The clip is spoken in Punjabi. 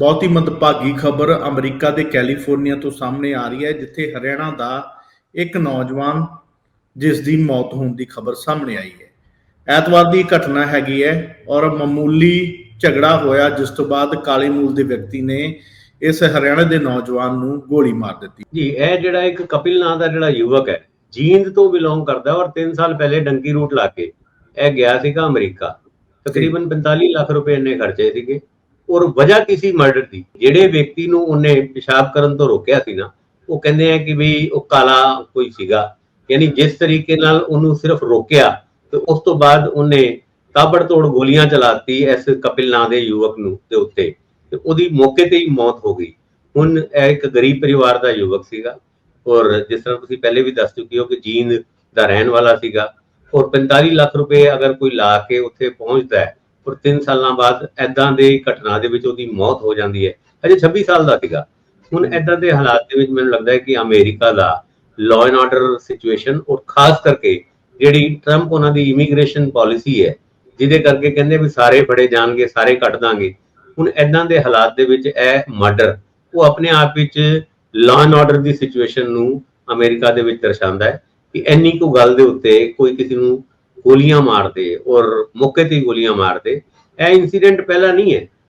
ਬਹੁਤ ਹੀ ਮੰਦਭਾਗੀ ਖਬਰ ਅਮਰੀਕਾ ਦੇ ਕੈਲੀਫੋਰਨੀਆ ਤੋਂ ਸਾਹਮਣੇ ਆ ਰਹੀ ਹੈ ਜਿੱਥੇ ਹਰਿਆਣਾ ਦਾ ਇੱਕ ਨੌਜਵਾਨ ਜਿਸ ਦੀ ਮੌਤ ਹੋਣ ਦੀ ਖਬਰ ਸਾਹਮਣੇ ਆਈ ਹੈ। ਐਤਵਾਰ ਦੀ ਘਟਨਾ ਹੈਗੀ ਹੈ ਔਰ ਮਾਮੂਲੀ ਝਗੜਾ ਹੋਇਆ ਜਿਸ ਤੋਂ ਬਾਅਦ ਕਾਲੇ ਮੂਲ ਦੇ ਵਿਅਕਤੀ ਨੇ ਇਸ ਹਰਿਆਣਾ ਦੇ ਨੌਜਵਾਨ ਨੂੰ ਗੋਲੀ ਮਾਰ ਦਿੱਤੀ। ਜੀ ਇਹ ਜਿਹੜਾ ਇੱਕ ਕਪਿਲ ਨਾਂ ਦਾ ਜਿਹੜਾ ਯੁਵਕ ਹੈ ਜੀਂਦ ਤੋਂ ਬਿਲੋਂਗ ਕਰਦਾ ਔਰ 3 ਸਾਲ ਪਹਿਲੇ ਡੰਕੀ ਰੂਟ ਲਾ ਕੇ ਇਹ ਗਿਆ ਸੀਗਾ ਅਮਰੀਕਾ। ਤਕਰੀਬਨ 45 ਲੱਖ ਰੁਪਏ ਇਹਨੇ ਖਰਚੇ ਸੀਗੇ। ਔਰ ਵਜ੍ਹਾ ਕਿਸੇ ਮਰਡਰ ਦੀ? ਜਿਹੜੇ ਵਿਅਕਤੀ ਨੂੰ ਉਹਨੇ ਪਿਸ਼ਾਬ ਕਰਨ ਤੋਂ ਰੋਕਿਆ ਸੀ ਨਾ, ਉਹ ਕਹਿੰਦੇ ਆ ਕਿ ਵੀ ਉਹ ਕਾਲਾ ਕੋਈ ਸੀਗਾ। ਯਾਨੀ ਜਿਸ ਤਰੀਕੇ ਨਾਲ ਉਹਨੂੰ ਸਿਰਫ ਰੋਕਿਆ ਤੇ ਉਸ ਤੋਂ ਬਾਅਦ ਉਹਨੇ ਤਾਬੜਤੋੜ ਗੋਲੀਆਂ ਚਲਾਤੀ ਇਸ ਕਪਿਲ ਨਾਂ ਦੇ ਯੁਵਕ ਨੂੰ ਦੇ ਉੱਤੇ ਤੇ ਉਹਦੀ ਮੌਕੇ ਤੇ ਹੀ ਮੌਤ ਹੋ ਗਈ। ਹੁਣ ਇਹ ਇੱਕ ਗਰੀਬ ਪਰਿਵਾਰ ਦਾ ਯੁਵਕ ਸੀਗਾ ਔਰ ਜਿਸ ਤਰ੍ਹਾਂ ਤੁਸੀਂ ਪਹਿਲੇ ਵੀ ਦੱਸ ਚੁੱਕੇ ਹੋ ਕਿ ਜੀਂਦ ਦਾ ਰਹਿਣ ਵਾਲਾ ਸੀਗਾ ਔਰ 45 ਲੱਖ ਰੁਪਏ ਅਗਰ ਕੋਈ ਲਾ ਕੇ ਉੱਥੇ ਪਹੁੰਚਦਾ ਹੈ ਔਰ 3 ਸਾਲਾਂ ਬਾਅਦ ਐਦਾਂ ਦੇ ਘਟਨਾ ਦੇ ਵਿੱਚ ਉਹਦੀ ਮੌਤ ਹੋ ਜਾਂਦੀ ਹੈ। ਅਜੇ 26 ਸਾਲ ਦਾ ਸੀਗਾ। ਹੁਣ ਐਦਾਂ ਦੇ ਹਾਲਾਤ ਦੇ ਵਿੱਚ ਮੈਨੂੰ ਲੱਗਦਾ ਹੈ ਕਿ ਅਮਰੀਕਾ ਦਾ ਲਾਅ ਐਂਡ ਆਰਡਰ ਸਿਚੁਏਸ਼ਨ ਔਰ ਖਾਸ ਕਰਕੇ ਜਿਹੜੀ ਟਰੰਪ ਉਹਨਾਂ ਦੀ ਇਮੀਗ੍ਰੇਸ਼ਨ ਪਾਲਿਸੀ ਹੈ ਜਿਹਦੇ ਕਰਕੇ ਕਹਿੰਦੇ ਵੀ ਸਾਰੇ ਫੜੇ ਜਾਣਗੇ ਸਾਰੇ ਕੱਟ ਦਾਂਗੇ। ਹੁਣ ਐਦਾਂ ਦੇ ਹਾਲਾਤ ਦੇ ਵਿੱਚ ਇਹ ਮਰਡਰ ਉਹ ਆਪਣੇ ਆਪ ਵਿੱਚ ਲਾਅ ਐਂਡ ਆਰਡਰ ਦੀ ਸਿਚੁਏਸ਼ਨ ਨੂੰ ਅਮਰੀਕਾ ਦੇ ਵਿੱਚ ਦਰਸਾਉਂਦਾ ਹੈ ਕਿ ਇੰਨੀ ਕੁ ਗੱਲ ਦੇ ਉੱਤੇ ਕੋਈ ਕਿਸੇ ਨੂੰ ਗੋਲੀਆਂ ਮਾਰਦੇ ਔਰ ਮੌਕੇ ਤੇ ਹੀ ਗੋਲੀਆਂ ਮਾਰਦੇ ਇਹ ਇਨਸੀਡੈਂਟ ਪਹਿਲਾਂ ਨਹੀਂ ਹੈ।